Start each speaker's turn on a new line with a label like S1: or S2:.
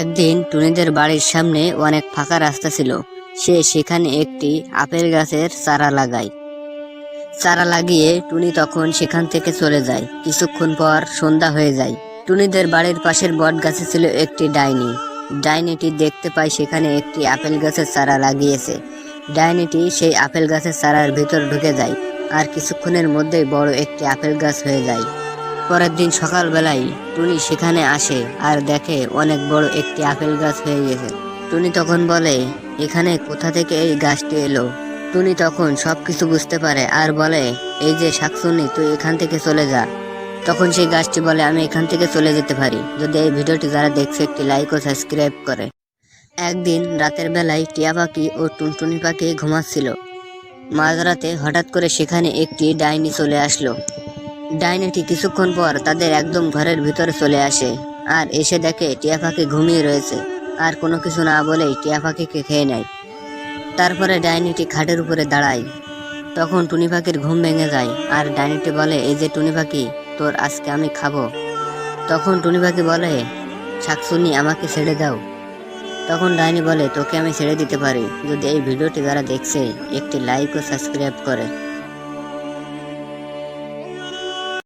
S1: একদিন টুনিদের বাড়ির সামনে অনেক ফাঁকা রাস্তা ছিল। সে সেখানে একটি আপেল গাছের চারা লাগায়। চারা লাগিয়ে টুনি তখন সেখান থেকে চলে যায়। কিছুক্ষণ পর সন্ধ্যা হয়ে যায়। টুনিদের বাড়ির পাশের বট গাছে ছিল একটি ডাইনি। ডাইনিটি দেখতে পায় সেখানে একটি আপেল গাছের চারা লাগিয়েছে। ডাইনিটি সেই আপেল গাছের চারার ভিতর ঢুকে যায়। আর কিছুক্ষণের মধ্যেই বড় একটি আপেল গাছ হয়ে যায়। পরের দিন সকালবেলায় টুনি সেখানে আসে আর দেখে অনেক বড় একটি আপেল গাছ হয়ে গেছে। টুনি তখন বলে, এখানে কোথা থেকে এই গাছটি এলো? টুনি তখন সবকিছু বুঝতে পারে আর বলে, এই যে শাকসুনি তুই এখান থেকে চলে যা। তখন সেই গাছটি বলে, আমি এখান থেকে চলে যেতে পারি। যদি এই ভিডিওটি যারা দেখছে, একটি লাইক ও সাবস্ক্রাইব করে। একদিন রাতের বেলায় টিয়া পাখি ও টুনটুনি পাখি ঘুমাচ্ছিল। মাঝরাতে হঠাৎ করে সেখানে একটি ডাইনি চলে আসলো। ডাইনিটি কিছুক্ষণ পর তাদের একদম ঘরের ভিতরে চলে আসে। আর এসে দেখে টিয়া পাখি ঘুমিয়ে রয়েছে। আর কোনো কিছু না বলেই টিয়া পাখিকে খেয়ে নেয়। তারপরে ডাইনিটি খাটের উপরে দাঁড়ায়। তখন টুনি পাখির ঘুম ভেঙে যায়। আর ডাইনিটি বলে, এই যে টুনি পাখি, তোর আজকে আমি খাব। তখন টুনি পাখি বলে শাকসুনি আমাকে ছেড়ে দাও। তখন ডাইনি বলে, তোকে আমি ছেড়ে দিতে পারি। যদি এই ভিডিওটি যারা দেখছে, একটি লাইক ও সাবস্ক্রাইব করে।